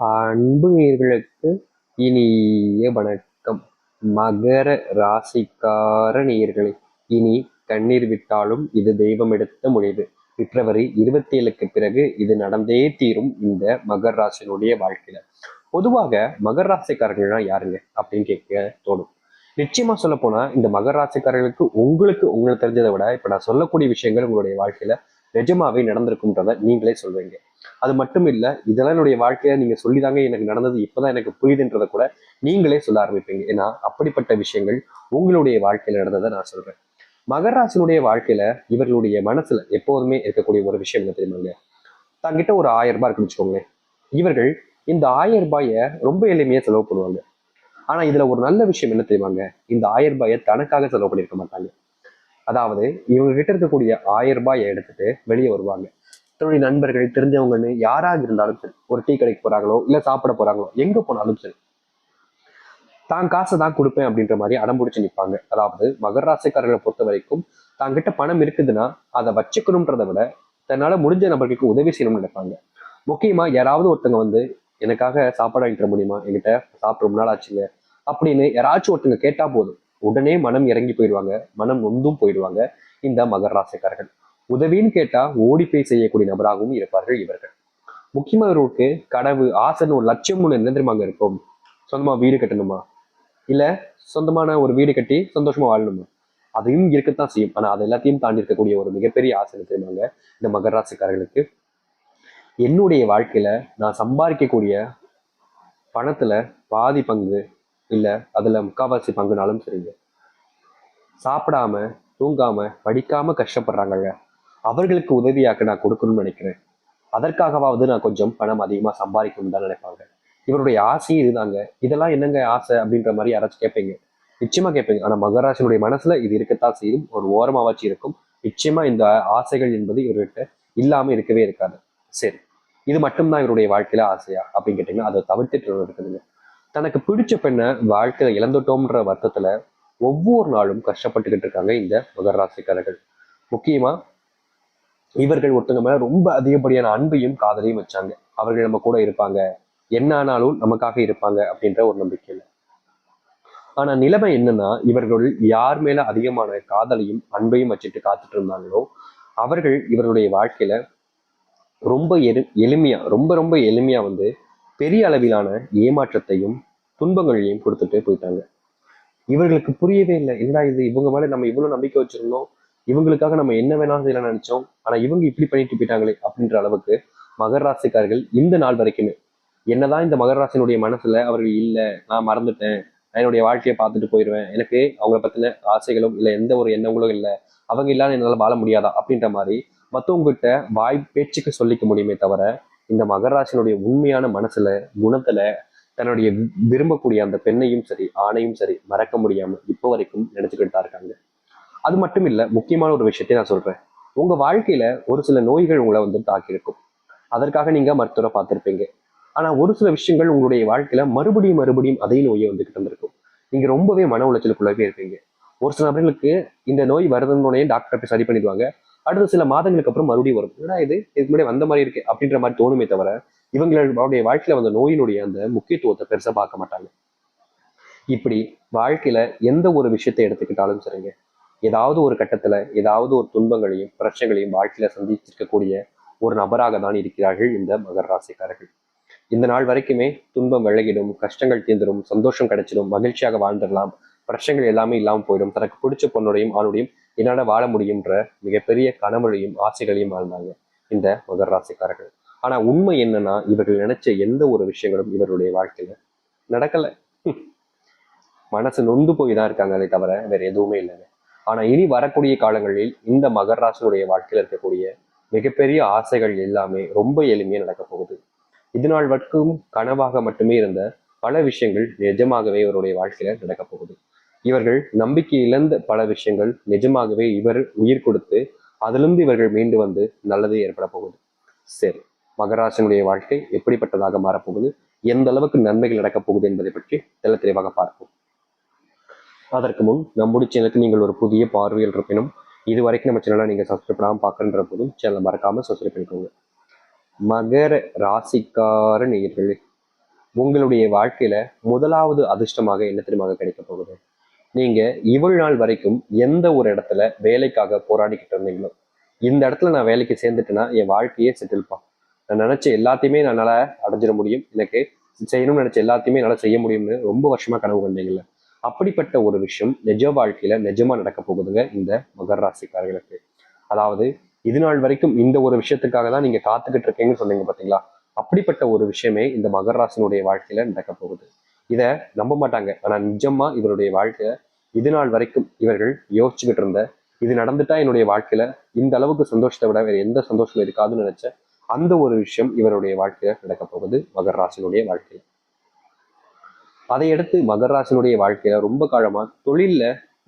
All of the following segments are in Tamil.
அன்பு இனிய வணக்கம். மகர ராசிக்கார நேயர்களே இனி கண்ணீர் விட்டாலும் இது தெய்வம் எடுத்த முடிவு பிப்ரவரி இருபத்தி ஏழுக்கு பிறகு இது நடந்தே தீரும் இந்த மகர ராசினுடைய வாழ்க்கையில. பொதுவாக மகர ராசிக்காரர்கள்னா யாருங்க அப்படின்னு கேட்க தோணும். நிச்சயமா சொல்ல போனா இந்த மகர ராசிக்காரர்களுக்கு உங்களுக்கு உங்களுக்கு தெரிஞ்சதை விட இப்ப நான் சொல்லக்கூடிய விஷயங்கள் உங்களுடைய வாழ்க்கையில நிஜமாவே நடந்திருக்கும்ன்றத நீங்களே சொல்வீங்க அது மட்டும் இல்லை இதெல்லாம் என்னுடைய வாழ்க்கையில நீங்க சொல்லிதாங்க எனக்கு நடந்தது இப்பதான் எனக்கு புரியுதுன்றதை கூட நீங்களே சொல்ல ஆரம்பிப்பீங்க. ஏன்னா அப்படிப்பட்ட விஷயங்கள் உங்களுடைய வாழ்க்கையில நடந்ததை நான் சொல்றேன். மகராசனுடைய வாழ்க்கையில இவர்களுடைய மனசுல எப்போதுமே இருக்கக்கூடிய ஒரு விஷயம் என்ன தெரியுமாங்க தங்கிட்ட ஒரு ஆயிரம் ரூபாய் இருக்குன்னு வச்சுக்கோங்களேன். இவர்கள் இந்த ஆயிரம் ரூபாயை ரொம்ப எளிமையா செலவு பண்ணுவாங்க. ஆனா இதுல ஒரு நல்ல விஷயம் என்ன தெரியுமாங்க? இந்த ஆயிரம் ரூபாயை தனக்காக செலவு பண்ணிருக்க மாட்டாங்க. அதாவது இவங்க கிட்ட இருக்கக்கூடிய ஆயிரம் ரூபாயை எடுத்துட்டு வெளியே வருவாங்க. தன்னுடைய நண்பர்கள் தெரிஞ்சவங்கன்னு யாராக இருந்தாலும் சரி ஒரு டீ கடைக்கு போறாங்களோ இல்ல சாப்பிட போறாங்களோ எங்க போனாலும் சரி தான் காசை தான் கொடுப்பேன் அப்படின்ற மாதிரி அடம்பிடிச்சு நிற்பாங்க அதாவது மகர ராசிக்காரர்களை பொறுத்த வரைக்கும் தாங்கிட்ட பணம் இருக்குதுன்னா அதை வச்சுக்கணுன்றதை விட தன்னால முடிஞ்ச நபர்களுக்கு உதவி செய்யணும்னு நினைப்பாங்க. முக்கியமா யாராவது ஒருத்தங்க வந்து எனக்காக சாப்பாடு வாங்கிட்டு முடியுமா? என்கிட்ட சாப்பிட ரொம்ப நாள் ஆச்சுங்க அப்படின்னு யாராச்சும் ஒருத்தங்க கேட்டா போதும். உடனே மனம் இறங்கி போயிடுவாங்க. மனம் நொந்தும் போயிடுவாங்க. இந்த மகர ராசிக்காரர்கள். உதவின்னு கேட்டா ஓடி போய் செய்யக்கூடிய நபராகவும் இருப்பார்கள் இவர்கள். முக்கியமா இவர்களுக்கு கனவு ஆசைன்னு ஒரு லட்சியம் ஒன்று என்ன தெரியுமாங்க இருக்கும்? சொந்தமாக வீடு கட்டணுமா? இல்லை சொந்தமான ஒரு வீடு கட்டி சந்தோஷமா வாழணுமா? அதையும் இருக்கத்தான் செய்யும். ஆனால் அது எல்லாத்தையும் தாண்டி இருக்கக்கூடிய ஒரு மிகப்பெரிய ஆசை தெரியுமாங்க இந்த மகர ராசிக்காரர்களுக்கு. என்னுடைய வாழ்க்கையில நான் சம்பாதிக்கக்கூடிய பணத்துல பாதி பங்கு இல்ல அதுல முக்காவாசி பங்குனாலும் சரிங்க. சாப்பிடாம தூங்காம படிக்காம கஷ்டப்படுறாங்கங்க. அவர்களுக்கு உதவியாக்க நான் கொடுக்கணும்னு நினைக்கிறேன். அதற்காகவாவது நான் கொஞ்சம் பணம் அதிகமா சம்பாதிக்கணும்னு தான் நினைப்பாங்க. இவருடைய ஆசையும் இதுதாங்க. இதெல்லாம் என்னங்க ஆசை அப்படின்ற மாதிரி யாராச்சும் கேட்பீங்க நிச்சயமா கேட்பீங்க ஆனால் மகராசனுடைய மனசுல இது இருக்கத்தான் செய்யும். ஒரு ஓரமாவாச்சு இருக்கும். நிச்சயமா இந்த ஆசைகள் என்பது இவர்கிட்ட இல்லாம இருக்கவே இருக்காது. சரி. இது மட்டும்தான் இவருடைய வாழ்க்கையில ஆசையா அப்படின்னு கேட்டீங்கன்னா அதை தவிர்த்துட்டு இருக்குதுங்க தனக்கு பிடிச்ச பெண்ணை வாழ்க்கையில இழந்துட்டோம்ன்ற வருத்தத்துல ஒவ்வொரு நாளும் கஷ்டப்பட்டுக்கிட்டு இருக்காங்க இந்த மகர ராசிக்காரர்கள். முக்கியமா இவர்கள் ஒருத்தங்க மேல ரொம்ப அதிகப்படியான அன்பையும் காதலையும் வச்சாங்க. அவர்கள் நம்ம கூட இருப்பாங்க. என்ன ஆனாலும் நமக்காக இருப்பாங்க அப்படின்ற ஒரு நம்பிக்கையில ஆனா நிலைமை என்னன்னா இவர்கள் யார் மேல அதிகமான காதலையும் அன்பையும் வச்சுட்டு காத்துட்டு இருந்தாங்களோ அவர்கள் இவருடைய வாழ்க்கையில ரொம்ப எளிமையா ரொம்ப ரொம்ப எளிமையா வந்து பெரிய அளவிலான ஏமாற்றத்தையும் துன்பங்களையும் கொடுத்துட்டு போயிட்டாங்க. இவர்களுக்கு புரியவே இல்லை. என்னடா இது? இவங்க மேலே நம்ம இவ்வளவு நம்பிக்கை வச்சிருந்தோம். இவங்களுக்காக நம்ம என்ன வேணாலும் செய்யலாம் நினைச்சோம். ஆனா இவங்க இப்படி பண்ணிட்டு போயிட்டாங்களே அப்படின்ற அளவுக்கு மகர ராசிக்காரர்கள் இந்த நாள் வரைக்குமே என்னதான் இந்த மகர ராசினுடைய மனசுல அவர்கள் இல்லை நான் மறந்துட்டேன் நான் என்னுடைய வாழ்க்கையை பார்த்துட்டு போயிடுவேன் எனக்கு அவங்கள பத்தின ஆசைகளும் இல்லை எந்த ஒரு எண்ணங்களும் இல்லை அவங்க இல்லாத என்னால வாழ முடியாதா அப்படின்ற மாதிரி மற்றவங்ககிட்ட வாய் பேச்சுக்கு சொல்லிக்க முடியுமே தவிர இந்த மகராசினுடைய உண்மையான மனசுல குணத்துல தன்னுடைய விரும்பக்கூடிய அந்த பெண்ணையும் சரி ஆணையும் சரி மறக்க முடியாம இப்போ வரைக்கும் நினைச்சுக்கிட்டு தான் இருக்காங்க. அது மட்டும் இல்ல முக்கியமான ஒரு விஷயத்தை நான் சொல்றேன். உங்க வாழ்க்கையில ஒரு சில நோய்கள் உங்களை வந்து தாக்கியிருக்கும். அதற்காக நீங்க மருத்துவரை பார்த்திருப்பீங்க. ஆனா ஒரு சில விஷயங்கள் உங்களுடைய வாழ்க்கையில மறுபடியும் மறுபடியும் அதே நோயை வந்துகிட்டு இருந்திருக்கும் நீங்க ரொம்பவே மன உளைச்சலுக்குள்ளவே இருப்பீங்க. ஒரு சில நபர்களுக்கு இந்த நோய் வருதுன்னு டாக்டர் போய் சரி பண்ணிடுவாங்க. அடுத்த சில மாதங்களுக்கு அப்புறம் மறுபடியும் வரும். ஏன்னா இது? இதுக்கு முன்னாடி வந்த மாதிரி இருக்கு அப்படின்ற மாதிரி தோணுமே தவிர இவங்களுடைய வாழ்க்கையில வந்த நோயினுடைய அந்த முக்கியத்துவத்தை பெருசா பார்க்க மாட்டாங்க. இப்படி வாழ்க்கையில எந்த ஒரு விஷயத்தை எடுத்துக்கிட்டாலும் சரிங்க ஏதாவது ஒரு கட்டத்துல ஏதாவது ஒரு துன்பங்களையும் பிரச்சனைகளையும் வாழ்க்கையில சந்திச்சிருக்கக்கூடிய ஒரு நபராக தான் இருக்கிறார்கள் இந்த மகர ராசிக்காரர்கள். இந்த நாள் வரைக்குமே துன்பம் விலகிடும் கஷ்டங்கள் தீர்ந்துடும் சந்தோஷம் கிடைச்சிடும் மகிழ்ச்சியாக வாழ்ந்துடலாம் பிரச்சனைகள் எல்லாமே இல்லாமல் போயிடும். தனக்கு பிடிச்ச பொண்ணுடையும் ஆணுடையும் என்னால வாழ முடியும்ன்ற மிகப்பெரிய கனவுகளையும் ஆசைகளையும் வாழ்ந்தாங்க இந்த மகர ராசிக்காரர்கள். ஆனா உண்மை என்னன்னா இவர்கள் நினைச்ச எந்த ஒரு விஷயங்களும் இவருடைய வாழ்க்கையில நடக்கல. மனசு நொந்து போய் தான் இருக்காங்களே தவிர வேற எதுவுமே இல்லைங்க ஆனா இனி வரக்கூடிய காலங்களில் இந்த மகர ராசியுடைய வாழ்க்கையில இருக்கக்கூடிய மிகப்பெரிய ஆசைகள் எல்லாமே ரொம்ப எளிமையா நடக்க போகுது. இது நாள் வரைக்கும் கனவாக மட்டுமே இருந்த பல விஷயங்கள் நிஜமாகவே இவருடைய வாழ்க்கையில நடக்க போகுது. இவர்கள் நம்பிக்கை இழந்த பல விஷயங்கள் நிஜமாகவே இவர் உயிர் கொடுத்து அதிலிருந்து இவர்கள் மீண்டு வந்து நல்லது ஏற்பட போகுது. சரி மகராசனுடைய வாழ்க்கை எப்படிப்பட்டதாக மாறப்போகுது? எந்த அளவுக்கு நன்மைகள் நடக்கப் போகுது என்பதை பற்றி தெள்ள தெளிவாக பார்ப்போம். அதற்கு முன் நம்முடைய சேனலுக்கு நீங்கள் ஒரு புதிய பார்வையில் இருப்பினும் இது வரைக்கும் நம்ம சேனலை நீங்கள் சப்ஸ்கிரைப் பண்ணாமல் பார்க்கன்ற போதும் சேனலை மறக்காமல் சப்ஸ்கிரைப் பண்ணிக்கோங்க. மகர ராசிக்கார நேயர்களே உங்களுடைய வாழ்க்கையில முதலாவது அதிர்ஷ்டமாக என்ன தெரியுமாக கிடைக்க போகுது? நீங்க இவ்வளவு நாள் வரைக்கும் எந்த ஒரு இடத்துல வேலைக்காக போராடிக்கிட்டு இருந்தீங்களோ இந்த இடத்துல நான் வேலைக்கு சேர்ந்துட்டேன்னா என் வாழ்க்கையே செட்டில்ப்பா நான் நினைச்ச எல்லாத்தையுமே என்னால அடைஞ்சிட முடியும். எனக்கு செய்யணும்னு நினைச்ச எல்லாத்தையுமே என்னால் செய்ய முடியும்னு ரொம்ப வருஷமா கனவு கண்டீங்கல்ல. அப்படிப்பட்ட ஒரு விஷயம் நிஜ வாழ்க்கையில நிஜமா நடக்க போகுதுங்க இந்த மகர ராசிக்காரர்களுக்கு. அதாவது இது நாள் வரைக்கும் இந்த ஒரு விஷயத்துக்காக தான் நீங்க காத்துக்கிட்டு இருக்கீங்கன்னு சொன்னீங்க பாத்தீங்களா? அப்படிப்பட்ட ஒரு விஷயமே இந்த மகர ராசினுடைய வாழ்க்கையில நடக்க போகுது. இதை நம்ப மாட்டாங்க. ஆனா நிஜமா இவருடைய வாழ்க்கை இது நாள் வரைக்கும் இவர்கள் யோசிச்சுக்கிட்டு இருந்த இது நடந்துட்டா என்னுடைய வாழ்க்கையில இந்த அளவுக்கு சந்தோஷத்தை விட வேற எந்த சந்தோஷம் இருக்காதுன்னு நினைச்ச அந்த ஒரு விஷயம் இவருடைய வாழ்க்கையில நடக்க போகுது மகர ராசினுடைய வாழ்க்கையில. அதையடுத்து ராசினுடைய வாழ்க்கையில ரொம்ப காலமா தொழில்ல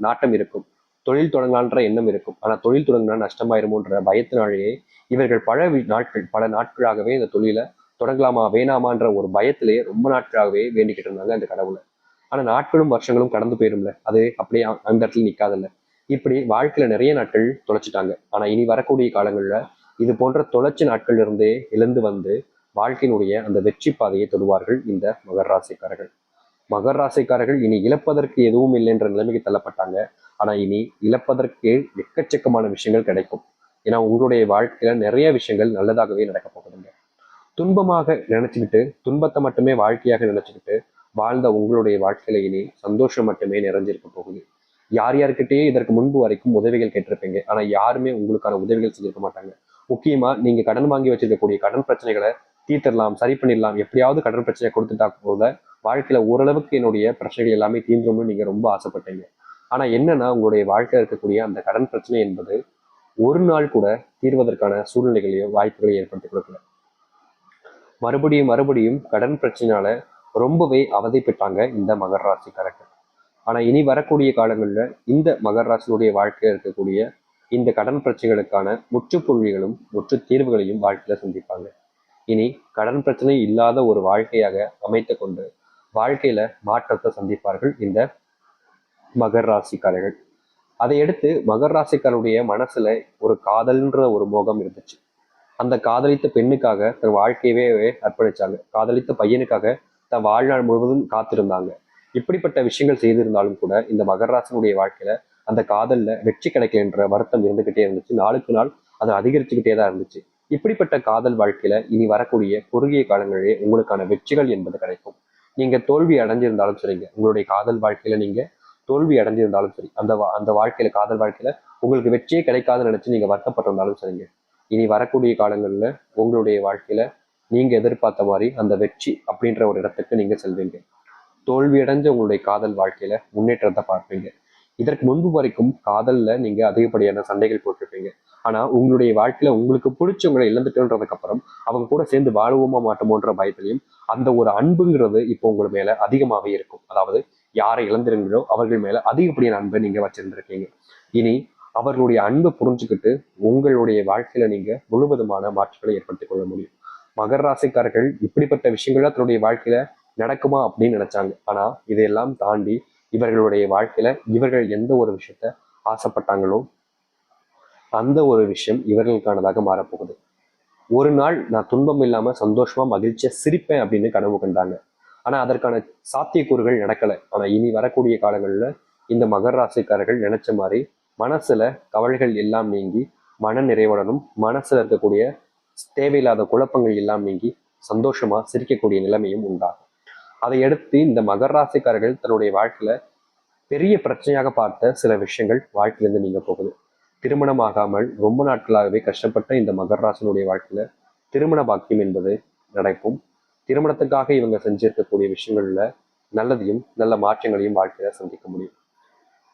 நாட்டம் இருக்கும். தொழில் தொடங்கலான்ற எண்ணம் இருக்கும். ஆனா தொழில் தொடங்கினா நஷ்டமாயிருமோன்ற பயத்தினாலேயே இவர்கள் பல நாட்கள் பல நாட்களாகவே இந்த தொழிலை தொடங்கலாமா வேணாமான்ற ஒரு பயத்திலேயே ரொம்ப நாட்களாகவே வேண்டிக்கிட்டு இருந்தாங்க அந்த கடவுளை. ஆனா நாட்களும் வருஷங்களும் கடந்து போயிரும்ல. அது அப்படியே அந்த இடத்துல நிக்காதுல்ல. இப்படி வாழ்க்கையில நிறைய நாட்கள் தொலைச்சிட்டாங்க. ஆனா இனி வரக்கூடிய காலங்கள்ல இது போன்ற தொலைச்ச நாட்கள் இருந்தே எழுந்து வந்து வாழ்க்கையினுடைய அந்த வெற்றி பாதையை தொடுவார்கள் இந்த மகர் ராசிக்காரர்கள். மகர் ராசிக்காரர்கள் இனி இழப்பதற்கு எதுவும் இல்லை என்ற நிலைமைக்கு தள்ளப்பட்டாங்க. ஆனா இனி இழப்பதற்கு எக்கச்சக்கமான விஷயங்கள் கிடைக்கும். ஏன்னா உங்களுடைய வாழ்க்கையில நிறைய விஷயங்கள் நல்லதாகவே நடக்க போகுதுங்க. துன்பமாக நினைச்சுக்கிட்டு துன்பத்தை மட்டுமே வாழ்க்கையாக நினைச்சுக்கிட்டு வாழ்ந்த உங்களுடைய வாழ்க்கையில இனி சந்தோஷம் மட்டுமே நிறைஞ்சிருக்க போகுது. யார் யார்கிட்டயே இதற்கு முன்பு வரைக்கும் உதவிகள் கேட்டிருப்பீங்க. ஆனா யாருமே உங்களுக்கான உதவிகள் செஞ்சிருக்க மாட்டாங்க. முக்கியமா நீங்க கடன் வாங்கி வச்சிருக்கக்கூடிய கடன் பிரச்சனைகளை தீர்த்திடலாம் சரி பண்ணிடலாம். எப்படியாவது கடன் பிரச்சனையை கொடுத்துட்டா போல வாழ்க்கையில ஓரளவுக்கு என்னுடைய பிரச்சனைகள் எல்லாமே தீர்ந்தும்னு நீங்க ரொம்ப ஆசைப்பட்டீங்க. ஆனா என்னன்னா உங்களுடைய வாழ்க்கையில் இருக்கக்கூடிய அந்த கடன் பிரச்சனை என்பது ஒரு நாள் கூட தீர்வதற்கான சூழ்நிலைகளையோ வாய்ப்புகளையோ ஏற்படுத்தி கொடுக்கல. மறுபடியும் மறுபடியும் கடன் பிரச்சனையால ரொம்பவே அவதிப்பட்டாங்க இந்த மகர ராசிக்காரர்கள். ஆனா இனி வரக்கூடிய காலங்களில் இந்த மகர ராசினுடைய வாழ்க்கையில இருக்கக்கூடிய இந்த கடன் பிரச்சனைகளுக்கான முற்றுப்புள்ளிகளும் முற்று தீர்வுகளையும் வாழ்க்கையில சந்திப்பாங்க. இனி கடன் பிரச்சனை இல்லாத ஒரு வாழ்க்கையாக அமைத்து கொண்டு வாழ்க்கையில மாற்றத்தை சந்திப்பார்கள் இந்த மகர ராசிக்காரர்கள். அதையடுத்து மகர ராசிக்காரருடைய மனசுல ஒரு காதல்ன்ற ஒரு மோகம் இருந்துச்சு. அந்த காதலித்த பெண்ணுக்காக தன் வாழ்க்கையவே அர்ப்பணிச்சாங்க. காதலித்த பையனுக்காக தன் வாழ்நாள் முழுவதும் காத்திருந்தாங்க. இப்படிப்பட்ட விஷயங்கள் செய்திருந்தாலும் கூட இந்த மகராசனுடைய வாழ்க்கையில அந்த காதல்ல வெற்றி கிடைக்கலன்ற வருத்தம் இருந்துகிட்டே இருந்துச்சு. நாளுக்கு நாள் அது அதிகரிச்சுக்கிட்டே தான் இருந்துச்சு. இப்படிப்பட்ட காதல் வாழ்க்கையில இனி வரக்கூடிய குறுகிய காலங்களிலே உங்களுக்கான வெற்றிகள் என்பது கிடைக்கும். நீங்க தோல்வி அடைஞ்சிருந்தாலும் சரிங்க. உங்களுடைய காதல் வாழ்க்கையில நீங்க தோல்வி அடைஞ்சிருந்தாலும் சரி. அந்த வா- அந்த வாழ்க்கையில காதல் வாழ்க்கையில உங்களுக்கு வெற்றியே கிடைக்காதுன்னு நினைச்சு நீங்க வருத்தப்பட்டிருந்தாலும் சரிங்க. இனி வரக்கூடிய காலங்களில் உங்களுடைய வாழ்க்கையில நீங்க எதிர்பார்த்த மாதிரி அந்த வெற்றி அப்படின்ற ஒரு இடத்துக்கு நீங்க செல்வீங்க. தோல்வி அடைஞ்ச உங்களுடைய காதல் வாழ்க்கையில முன்னேற்றத்தை பார்ப்பீங்க. இதற்கு முன்பு வரைக்கும் காதல்ல நீங்க அதிகப்படியான சண்டைகள் போட்டிருப்பீங்க. ஆனா உங்களுடைய வாழ்க்கையில உங்களுக்கு பிடிச்சவங்களை இழந்துட்டோன்றதுக்கு அப்புறம் அவங்க கூட சேர்ந்து வாழுவோமா மாட்டோமோன்ற பயத்திலையும் அந்த ஒரு அன்புங்கிறது இப்போ உங்கள் மேல அதிகமாகவே இருக்கும். அதாவது யாரை இழந்திருங்களோ அவர்கள் மேல அதிகப்படியான அன்பை நீங்க வச்சிருந்திருக்கீங்க. இனி அவர்களுடைய அன்பை புரிஞ்சுக்கிட்டு உங்களுடைய வாழ்க்கையில நீங்க முழுவதுமான மாற்றங்களை ஏற்படுத்திக் கொள்ள முடியும். மகர ராசிக்காரர்கள் இப்படிப்பட்ட விஷயங்கள்லாம் தன்னுடைய வாழ்க்கையில நடக்குமா அப்படின்னு நினைச்சாங்க. ஆனா இதையெல்லாம் தாண்டி இவர்களுடைய வாழ்க்கையில இவர்கள் எந்த ஒரு விஷயத்த ஆசைப்பட்டாங்களோ அந்த ஒரு விஷயம் இவர்களுக்கானதாக மாறப்போகுது. ஒரு நாள் நான் துன்பம் இல்லாம சந்தோஷமா மகிழ்ச்சியா சிரிப்பேன் அப்படின்னு கனவு கண்டாங்க. ஆனா அதற்கான சாத்தியக்கூறுகள் நடக்கலை. ஆனா இனி வரக்கூடிய காலங்களில் இந்த மகர ராசிக்காரர்கள் நினைச்ச மாதிரி மனசுல கவலைகள் எல்லாம் நீங்கி மன நிறைவுடனும் மனசுல இருக்கக்கூடிய தேவையில்லாத குழப்பங்கள் எல்லாம் நீங்கி சந்தோஷமா சிரிக்கக்கூடிய நிலைமையும் உண்டாகும். அதை அடுத்து இந்த மகர ராசிக்காரர்கள் தன்னுடைய வாழ்க்கையில பெரிய பிரச்சனையாக பார்த்த சில விஷயங்கள் வாழ்க்கையிலிருந்து நீங்க போகுது. திருமணம் ஆகாமல் ரொம்ப நாட்களாகவே கஷ்டப்பட்ட இந்த மகர ராசினுடைய வாழ்க்கையில திருமண பாக்கியம் என்பது நடக்கும். திருமணத்துக்காக இவங்க செஞ்சிருக்கக்கூடிய விஷயங்கள்ல நல்லதையும் நல்ல மாற்றங்களையும் வாழ்க்கையில சந்திக்க முடியும்.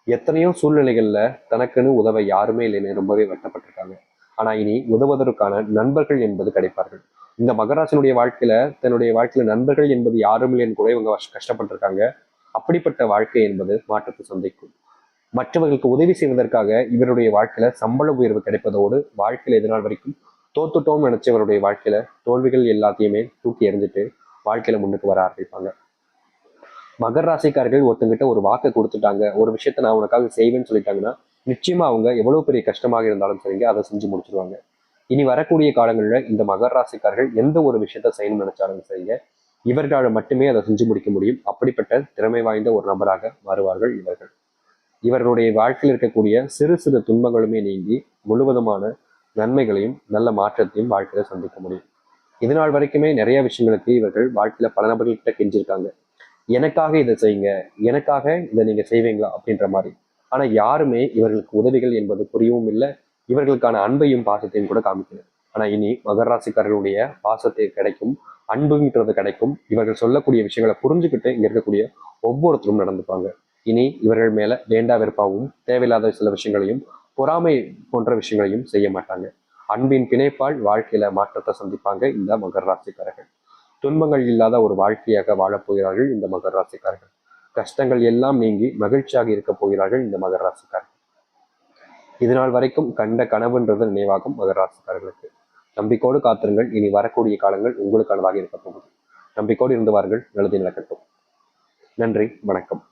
எத்தனையோ சூழ்நிலைகள்ல தனக்குன்னு உதவ யாருமே இல்லைன்னு ரொம்பவே வருத்தப்பட்டிருக்காங்க. ஆனா இனி உதவுவதற்கான நண்பர்கள் என்பது கிடைப்பார்கள். இந்த மகராசனுடைய வாழ்க்கையில தன்னுடைய வாழ்க்கையில நண்பர்கள் என்பது யாரும் இல்லைன்னு கூட இவங்க கஷ்டப்பட்டிருக்காங்க. அப்படிப்பட்ட வாழ்க்கை என்பது மாற்றத்தை சந்திக்கும். மற்றவர்களுக்கு உதவி செய்வதற்காக இவருடைய வாழ்க்கையில சம்பள உயர்வு கிடைப்பதோடு வாழ்க்கையில இது வரைக்கும் தோத்துட்டோம்னு நினைச்சவருடைய வாழ்க்கையில தோல்விகள் எல்லாத்தையுமே தூக்கி எறிஞ்சிட்டு வாழ்க்கையில முன்னுக்கு வர ஆரம்பிப்பாங்க. மகர் ராசிக்காரர்கள் ஒருத்தங்கிட்ட ஒரு வாக்கை கொடுத்துட்டாங்க ஒரு விஷயத்த நான் உனக்காக செய்வேன்னு சொல்லிட்டாங்கன்னா நிச்சயமா அவங்க எவ்வளவு பெரிய கஷ்டமாக இருந்தாலும் சரிங்க அதை செஞ்சு முடிச்சிருவாங்க. இனி வரக்கூடிய காலங்களில் இந்த மகர் ராசிக்காரர்கள் எந்த ஒரு விஷயத்த செய்யணும்னு நினைச்சாலும் சரிங்க இவர்களால் மட்டுமே அதை செஞ்சு முடிக்க முடியும். அப்படிப்பட்ட திறமை வாய்ந்த ஒரு நபராக மாறுவார்கள் இவர்கள். இவர்களுடைய வாழ்க்கையில் இருக்கக்கூடிய சிறு சிறு துன்பங்களுமே நீங்கி முழுவதுமான நன்மைகளையும் நல்ல மாற்றத்தையும் வாழ்க்கையில சந்திக்க முடியும். இது நாள் வரைக்குமே நிறைய விஷயங்களுக்கு இவர்கள் வாழ்க்கையில பல நபர்கள்கிட்ட கெஞ்சிருக்காங்க. எனக்காக இதை செய்யுங்க எனக்காக இதை நீங்க செய்வீங்களா அப்படின்ற மாதிரி. ஆனா யாருமே இவர்களுக்கு உதவிகள் என்பது புரியவும் இல்லை. இவர்களுக்கான அன்பையும் பாசத்தையும் கூட காமிக்கல ஆனால் இனி மகராசிக்காரர்களுடைய பாசத்தை கிடைக்கும் அன்புங்கிறது கிடைக்கும். இவர்கள் சொல்லக்கூடிய விஷயங்களை புரிஞ்சுக்கிட்டு இங்கே இருக்கக்கூடிய ஒவ்வொருத்தரும் நடந்துப்பாங்க. இனி இவர்கள் மேலே வேண்டா வெறுப்பாகவும் தேவையில்லாத சில விஷயங்களையும் பொறாமை போன்ற விஷயங்களையும் செய்ய மாட்டாங்க. அன்பின் பிணைப்பால் வாழ்க்கையில மாற்றத்தை சந்திப்பாங்க இந்த மகர ராசிக்காரர்கள். துன்பங்கள் இல்லாத ஒரு வாழ்க்கையாக வாழப்போகிறார்கள் இந்த மகர ராசிக்காரர்கள். கஷ்டங்கள் எல்லாம் நீங்கி மகிழ்ச்சியாக இருக்க போகிறார்கள் இந்த மகர ராசிக்காரர்கள். இது நாள் வரைக்கும் கண்ட கனவுன்றது நினைவாகும் மகர ராசிக்காரர்களுக்கு. நம்பிக்கோடு காத்திருங்கள். இனி வரக்கூடிய காலங்கள் உங்களுக்கானதாக இருக்க போகுது. நம்பிக்கோடு இருந்து வாருங்கள். நல்லது நடக்கட்டும். நன்றி. வணக்கம்.